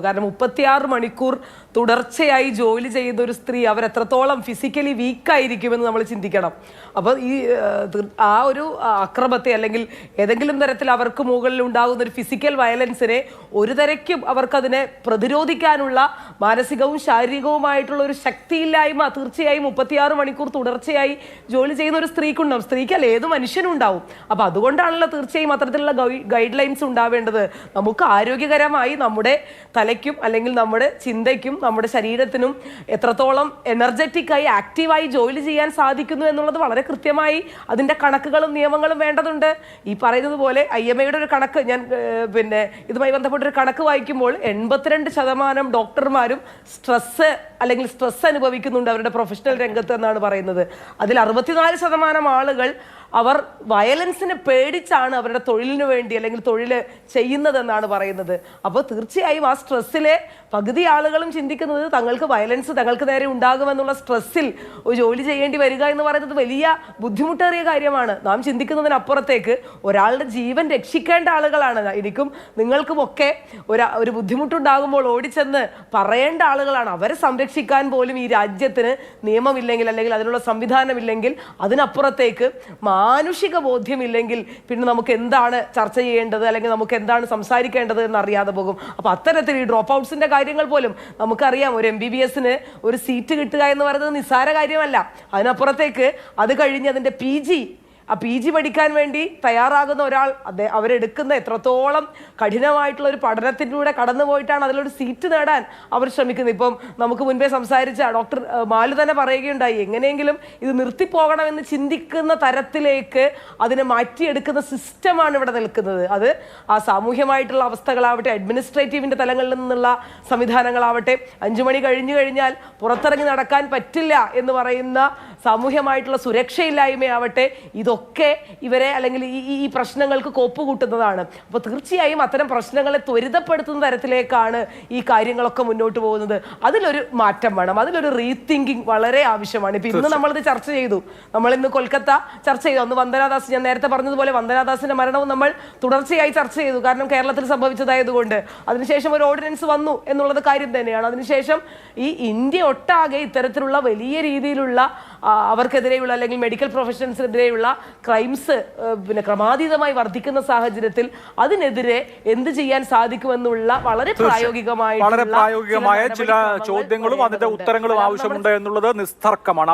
കാരണം മുപ്പത്തിയാറ് മണിക്കൂർ തുടർച്ചയായി ജോലി ചെയ്യുന്ന ഒരു സ്ത്രീ അവർ എത്രത്തോളം ഫിസിക്കലി വീക്കായിരിക്കുമെന്ന് നമ്മൾ ചിന്തിക്കണം. അപ്പോൾ ഈ ആ, ഒരു അക്രമത്തെ അല്ലെങ്കിൽ ഏതെങ്കിലും തരത്തിൽ അവർക്ക് മുകളിൽ ഉണ്ടാകുന്ന ഒരു ഫിസിക്കൽ വയലൻസിനെ ഒരു തരയ്ക്കും അവർക്കതിനെ പ്രതിരോധിക്കാനുള്ള മാനസികവും ശാരീരികവുമായിട്ടുള്ള ഒരു ശക്തിയില്ലായ്മ തീർച്ചയായും മുപ്പത്തിയാറ് മണിക്കൂർ തുടർച്ചയായി ജോലി ചെയ്യുന്ന ഒരു സ്ത്രീക്കുണ്ടാവും. സ്ത്രീക്കല്ല ഏത് മനുഷ്യനും ഉണ്ടാവും അപ്പോൾ അതുകൊണ്ടാണല്ലോ തീർച്ചയായും അത്തരത്തിലുള്ള ഗൈഡ് ലൈൻസ് ഉണ്ടാവേണ്ടത്. നമുക്ക് ആരോഗ്യകരമായി നമ്മുടെ തലയ്ക്കും അല്ലെങ്കിൽ നമ്മുടെ ചിന്തയ്ക്കും നമ്മുടെ ശരീരത്തിനും എത്രത്തോളം എനർജറ്റിക്കായി ആക്റ്റീവായി ജോലി ചെയ്യാൻ സാധിക്കുന്നു എന്നുള്ളത് വളരെ കൃത്യമായി അതിന്റെ കണക്കുകളും നിയമങ്ങളും വേണ്ടതുണ്ട്. ഈ പറയുന്നത് പോലെ ഐ എം എയുടെ ഒരു കണക്ക് ഞാൻ പിന്നെ ഇതുമായി ബന്ധപ്പെട്ടൊരു കണക്ക് വായിക്കുമ്പോൾ എൺപത്തിരണ്ട് ശതമാനം ഡോക്ടർമാരും സ്ട്രെസ് അല്ലെങ്കിൽ സ്ട്രെസ് അനുഭവിക്കുന്നുണ്ട് അവരുടെ പ്രൊഫഷണൽ രംഗത്ത് എന്നാണ് പറയുന്നത്. അതിൽ അറുപത്തിനാല് ശതമാനം ആളുകൾ അവർ വയലൻസിനെ പേടിച്ചാണ് അവരുടെ തൊഴിലിന് വേണ്ടി അല്ലെങ്കിൽ തൊഴിൽ ചെയ്യുന്നതെന്നാണ് പറയുന്നത്. അപ്പോൾ തീർച്ചയായും ആ സ്ട്രെസ്സിലെ പകുതി ആളുകളും ചിന്തിക്കുന്നത് തങ്ങൾക്ക് വയലൻസ് തങ്ങൾക്ക് നേരെ ഉണ്ടാകുമെന്നുള്ള സ്ട്രെസ്സിൽ ഒരു ജോലി ചെയ്യേണ്ടി വരിക എന്ന് പറയുന്നത് വലിയ ബുദ്ധിമുട്ടേറിയ കാര്യമാണ്. നാം ചിന്തിക്കുന്നതിനപ്പുറത്തേക്ക് ഒരാളുടെ ജീവൻ രക്ഷിക്കേണ്ട ആളുകളാണ്. എനിക്കും നിങ്ങൾക്കുമൊക്കെ ഒരു ഒരു ബുദ്ധിമുട്ടുണ്ടാകുമ്പോൾ ഓടിച്ചെന്ന് പറയേണ്ട ആളുകളാണ്. അവരെ സംരക്ഷിക്കാൻ പോലും ഈ രാജ്യത്തിന് നിയമമില്ലെങ്കിൽ അല്ലെങ്കിൽ അതിനുള്ള സംവിധാനമില്ലെങ്കിൽ അതിനപ്പുറത്തേക്ക് മാനുഷിക ബോധ്യമില്ലെങ്കിൽ പിന്നെ നമുക്ക് എന്താണ് ചർച്ച ചെയ്യേണ്ടത് അല്ലെങ്കിൽ നമുക്ക് എന്താണ് സംസാരിക്കേണ്ടത് എന്ന് അറിയാതെ പോകും. അപ്പൊ അത്തരത്തിൽ ഈ ഡ്രോപ്പ് ഔട്ട്സിന്റെ കാര്യങ്ങൾ പോലും നമുക്കറിയാം. ഒരു എം ബി ബി എസിന് ഒരു സീറ്റ് കിട്ടുക എന്ന് പറയുന്നത് നിസ്സാര കാര്യമല്ല. അതിനപ്പുറത്തേക്ക് അത് കഴിഞ്ഞ് അതിന്റെ പി ജി ആ പി ജി പഠിക്കാൻ വേണ്ടി തയ്യാറാകുന്ന ഒരാൾ അദ്ദേഹം അവരെടുക്കുന്ന എത്രത്തോളം കഠിനമായിട്ടുള്ള ഒരു പഠനത്തിലൂടെ കടന്നു പോയിട്ടാണ് അതിലൊരു സീറ്റ് നേടാൻ അവർ ശ്രമിക്കുന്നത്. ഇപ്പം നമുക്ക് മുൻപേ സംസാരിച്ച ഡോക്ടർ മാലു തന്നെ പറയുകയുണ്ടായി എങ്ങനെയെങ്കിലും ഇത് നിർത്തിപ്പോകണമെന്ന് ചിന്തിക്കുന്ന തരത്തിലേക്ക് അതിനെ മാറ്റിയെടുക്കുന്ന സിസ്റ്റമാണ് ഇവിടെ നിൽക്കുന്നത്. അത് ആ സാമൂഹ്യമായിട്ടുള്ള അവസ്ഥകളാവട്ടെ അഡ്മിനിസ്ട്രേറ്റീവിന്റെ തലങ്ങളിൽ നിന്നുള്ള സംവിധാനങ്ങളാവട്ടെ അഞ്ചു മണി കഴിഞ്ഞു കഴിഞ്ഞാൽ പുറത്തിറങ്ങി നടക്കാൻ പറ്റില്ല എന്ന് പറയുന്ന സാമൂഹ്യമായിട്ടുള്ള സുരക്ഷയില്ലായ്മയാവട്ടെ ഇതൊക്കെ ഇവരെ അല്ലെങ്കിൽ ഈ ഈ- പ്രശ്നങ്ങൾക്ക് കോപ്പ് കൂട്ടുന്നതാണ്. അപ്പോൾ തീർച്ചയായും അത്തരം പ്രശ്നങ്ങളെ ത്വരിതപ്പെടുത്തുന്ന തരത്തിലേക്കാണ് ഈ കാര്യങ്ങളൊക്കെ മുന്നോട്ട് പോകുന്നത്. അതിലൊരു മാറ്റം വേണം. അതിലൊരു റീതിങ്കിങ് വളരെ ആവശ്യമാണ്. ഇപ്പം ഇന്ന് നമ്മളിത് ചർച്ച ചെയ്തു. നമ്മൾ ഇന്ന് കൊൽക്കത്ത ചർച്ച ചെയ്തു. അന്ന് വന്ദനാദാസ് ഞാൻ നേരത്തെ പറഞ്ഞതുപോലെ വന്ദനാദാസിന്റെ മരണവും നമ്മൾ തുടർച്ചയായി ചർച്ച ചെയ്തു. കാരണം കേരളത്തിൽ സംഭവിച്ചതായതുകൊണ്ട്. അതിനുശേഷം ഒരു ഓർഡിനൻസ് വന്നു എന്നുള്ളത് കാര്യം തന്നെയാണ്. അതിനുശേഷം ഈ ഇന്ത്യ ഒട്ടാകെ ഇത്തരത്തിലുള്ള വലിയ രീതിയിലുള്ള അവർക്കെതിരെയുള്ള അല്ലെങ്കിൽ മെഡിക്കൽ പ്രൊഫഷൻസിനെതിരെയുള്ള ക്രൈംസ് പിന്നെ ക്രമാതീതമായി വർദ്ധിക്കുന്ന സാഹചര്യത്തിൽ അതിനെതിരെ എന്ത് ചെയ്യാൻ സാധിക്കുമെന്നുള്ള വളരെ പ്രായോഗികമായ വളരെ പ്രായോഗികമായ ചില ചോദ്യങ്ങളും അതിന്റെ ഉത്തരങ്ങളും ആവശ്യമുണ്ട് എന്നുള്ളത് നിസ്തർക്കമാണ്.